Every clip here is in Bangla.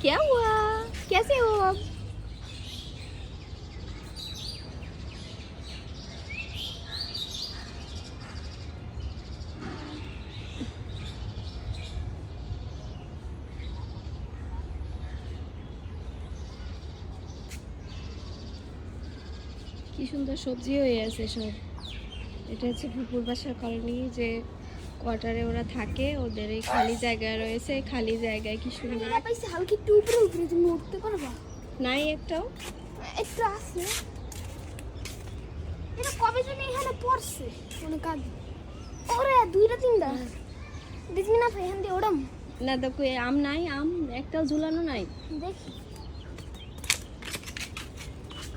क्या हुआ कैसे हो आप কি সুন্দর সবজি হয়ে আছে সব এটা হচ্ছে পুকুর বাসার কলোনি যে কোয়ার্টারে ওরা থাকে ওদের এই খালি জায়গা রয়েছে এই খালি জায়গায় কি সুন্দর পাইছে হালকা একটু উপরে উপরে তুমি উঠতে পারবা। নাই একটাও? একটু আছে। এটা কবে জানি এখানে পড়ছে অনেক আগে ওরে দুইটা তিনটা। দেখবি না ভাই এখান দিয়ে ওড়াম। না দেখো আম নাই আম একটাও ঝুলানো নাই? দেখি।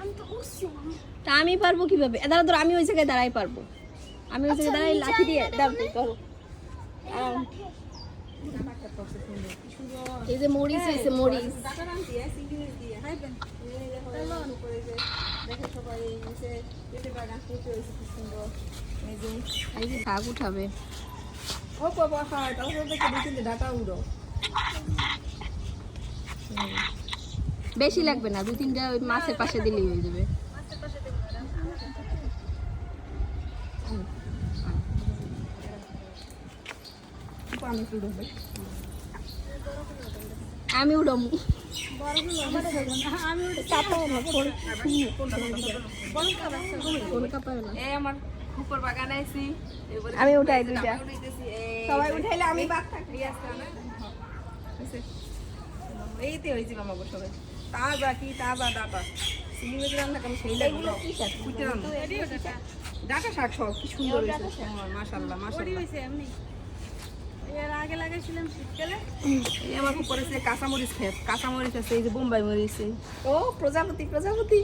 আমি তো উঠছি তা আমি পারব কীভাবে? দাঁড়া ধরো আমি ওই জায়গায় দাঁড়াই পারব। আমি ওই জায়গায় দাঁড়াই লাঠি দিয়ে আইনা দাঁড় দেবো করো আরাম। এই যে মরিচ হয়েছে মরিচ এই যে শাক উঠাবে। বেশি লাগবে না দু তিনটা ওই মাছের পাশে দিলেই হয়ে যাবে। আমি উড়মু আমার উপর বাগান আইছি। আমি উঠাই দুইটা সবাই উঠাইলে আমি থাকি? এইতে হয়েছিল আমাকে সবাই। তাজা কি তাজা ডাটা। চিনি মেজে রান্না কেমন সেই লাগল। ডাটা শাক সব কি সুন্দর হয়েছে। মাশাল্লাহ মাশাল্লাহ এর আগে লাগাইছিলাম শীতকালে এই আমার খুব কাঁচামরিচ খেত কাঁচামরিচ আছে এই যে বোম্বাই মরিচ ও প্রজাপতি প্রজাপতি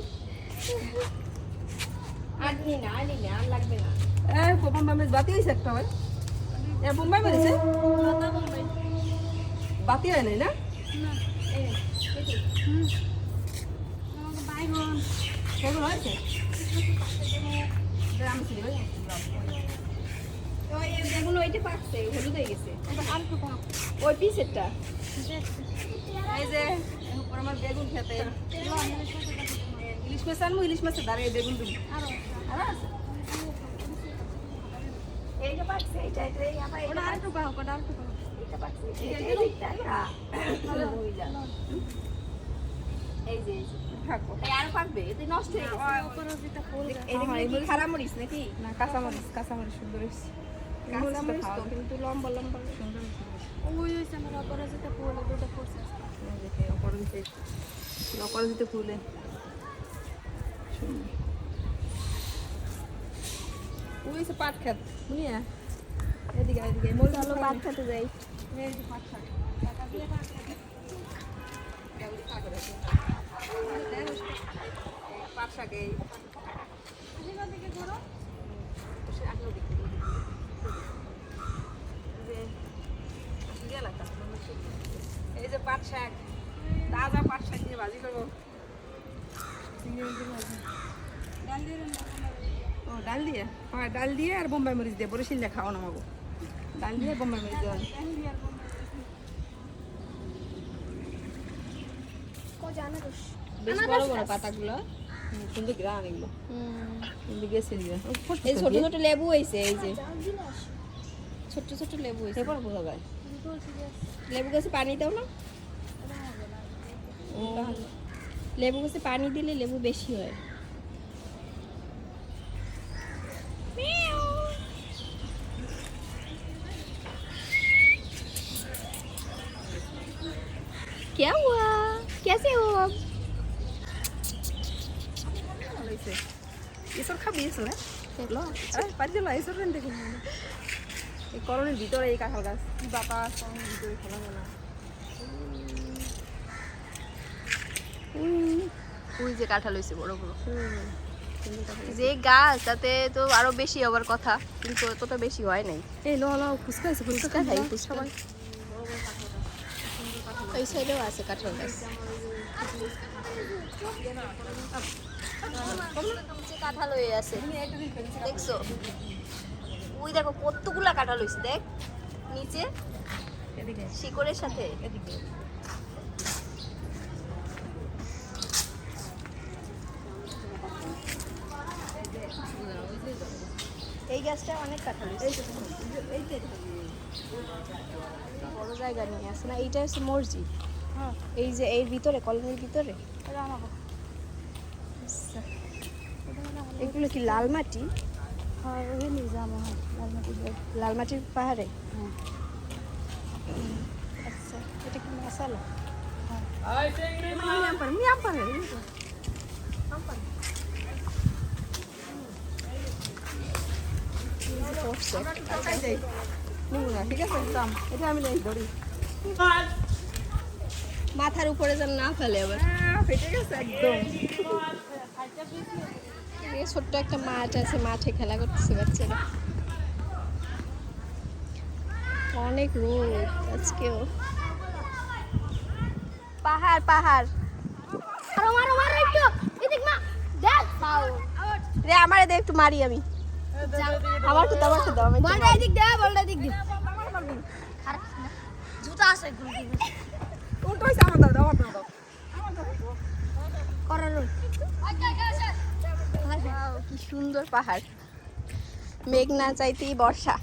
আর নি না আর নি আর লাগবে না এই বোম্বাই মরিচ বাতি হয়েছে একটা ভাই এ বোম্বাই মরিচে বাতি হয় নাই না সেগুলো হয়েছে আমি চিনি ওইটা হলুদ হয়ে গেছে ওই পিসেরটা এই যে বেগুন খেতে ইলিশ মাছের বেগুন আরও হয়ে এই যে আর নষ্ট হয়ে খারাপ মরিচ নাকি না সুন্দর হয়েছে কাঁচা মরিচ তো কিন্তু লম্বা লম্বা। সুন্দর হয়েছে। ওই হইছে আমার যেটা ফুল দুটো পড়ছে দেখে অপরাজিতে অপরাজিতে ফুলে। ওই সে পাট খেত। বুঝলিয়া এদিকে এদিকে। মরিচ চলো ভাত খেতে যাই। পাট শাক পাট শাক এই। এই যে পাট শাক তাজা পাট শাক দিয়ে ভাজি করব। চিংড়ি ও ডাল দিয়ে? হ্যাঁ ডাল দিয়ে আর বোম্বাই মরিচ দিয়ে খাওয়ানো আমাকে ডাল দিয়ে বোম্বাই মরিচ বেশ বড় বড় পাতাগুলো। হুম, সুন্দর গ্রাম এগুলো। কিন্তু গেছে এই ছোট ছোট লেবু হয়েছে এই যে। ছোট ছোট লেবু হয়েছে এরপর বোঝা যায়। লেবু গাছে পানি দাও না ও লেবু গাছে পানি দিলে লেবু বেশি হয় क्या हुआ कैसे हो आप হয়েছে এসব খাবি এসব হ্যাঁ পারি দিল এসব রেন দেখুন এই করণের ভিতরে এই কাঁঠাল গাছ। কি বাতাস করণের ভিতরে খোলা মেলা ওই যে কাঁঠাল হয়েছে বড় বড়। যে গাছ তাতে তো আরও বেশি হবার কথা কিন্তু অতটা বেশি হয় নাই। এই ল ল ফুচকা আছে ফুচকা খাই ফুচকা। ওই সাইডেও আছে কাঁঠাল গাছ। কাঁঠাল হয়ে আছে দেখছ? ওই দেখো কতগুলা কাঁঠাল হয়েছে দেখ। নিচে শিকড়ের সাথে। এই গাছটা অনেক কাঁঠাল বড় জায়গা নিয়ে আসে না এইটা হচ্ছে মসজিদ। হ্যাঁ। এই যে এর ভিতরে কলোনির ভিতরে। এগুলো কি লাল মাটি? হ্যাঁ নিয়ে যাব হ্যাঁ লালমাটি দিয়ে। লাল মাটির পাহাড়ে? হ্যাঁ আচ্ছা এটা কি মশালা? ঠিক আছে এটা আমি নেই ধরি মাথার উপরে যেন না ফেলে আবার। আহ, ফেটে গেছে একদম। ছোট্ট একটা মাঠ আছে মাঠে খেলা করতেছে বাচ্চারা। অনেক রোদ আজকেও। পাহাড় পাহাড়। মারো মারো মারো একটু। এদিক মা দেখ পাও রে আমারে দে একটু মারি আমি। আমার তো আমার তো দাও বলটা এদিক দে বলটা এদিক দে। জুতা আছে উল্টো আমার দাও দাও দাও দাও করার Wow, কি সুন্দর পাহাড়। মেঘ না চাইতেই বর্ষা।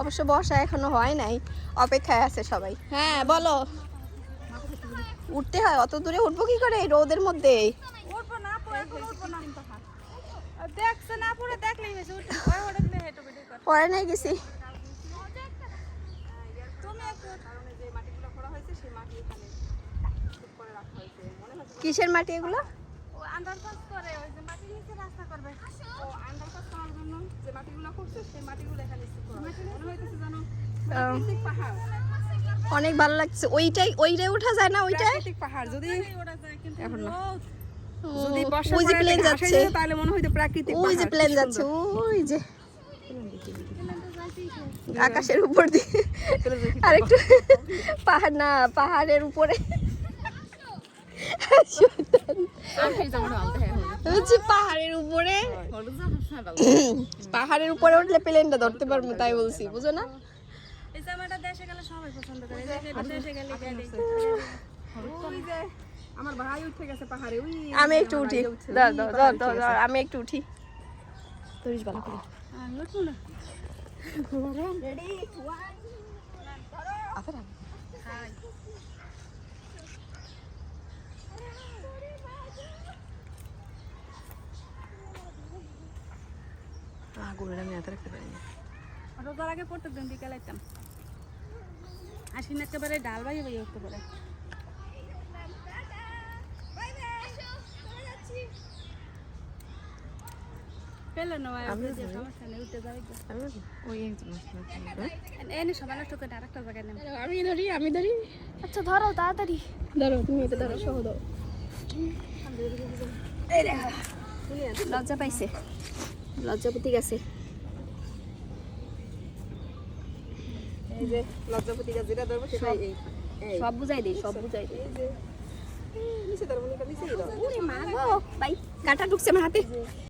অবশ্য বর্ষা এখনও হয় নাই অপেক্ষায় আছে সবাই। হ্যাঁ বলো। উঠতে হয় অত দূরে উঠবো কি করে রোদের মধ্যে? পরে নাই গেছি। তুমি একটু কারণে যে মাটিগুলো করা হয়েছে সেই মাটি এখানে ঠিক করে রাখা হয়েছে। মনে হচ্ছে কিসের মাটি এগুলো? আন্ডারপাস করে ওই যে মাটির নিচে রাস্তা করবে। ও আন্ডারপাস করার জন্য যে মাটিগুলো করছে সেই মাটিগুলো এখানে স্থির করা। হয়েছে। মনে হইতেছে জানো পাহাড়। অনেক ভালো লাগছে। ওইটাই ওইটাই ওঠা যায় না ওইটাই? পাহাড় যদি এখন না। যদি বর্ষা ওই যে প্লেন যাচ্ছে। তাহলে মনে হইতো প্রাকৃতিক ওই যে প্লেন যাচ্ছে। ওই যে। আকাশের উপর দিয়ে। চলে যাই, আর একটু পাহাড় না পাহাড়ের উপরে। পাহাড়ের উপরে। পাহাড়ের উপরে উঠলে প্লেনটা ধরতে পারব, তাই বলছি, বুঝো না? এই জামাটা দেশে গেলে সবাই পছন্দ করে এই যে এটা দেশে গেলে গাড়ি ওই যে আমার ভাই উঠে গেছে পাহাড়ে ওই আমি একটু উঠি দাও দাও দাও দাও দাও, আমি উঠি ধরিস ভালো না রোজার আগে প্রত্যেক দিন বিকেলে আইতাম। আশ্বিন একেবারে ডাল বাইয়ে বাইয়ে উঠতে পারে। আমি ধরি আমি ধরি। আচ্ছা ধরো তাড়াতাড়ি। ধরো তুমি এটা ধরো সহ দাও। লজ্জা পাইছে। লজ্জা গাছে। এই যে লজ্জাপতি গাছ যেটা ধরবো সেটা এই। সব বুঝাই দিই সব বুঝাই দিই নিচে ধরবো নিচে ধরবো। ওরে মা গো ভাই কাটা ঢুকছে আমার হাতে।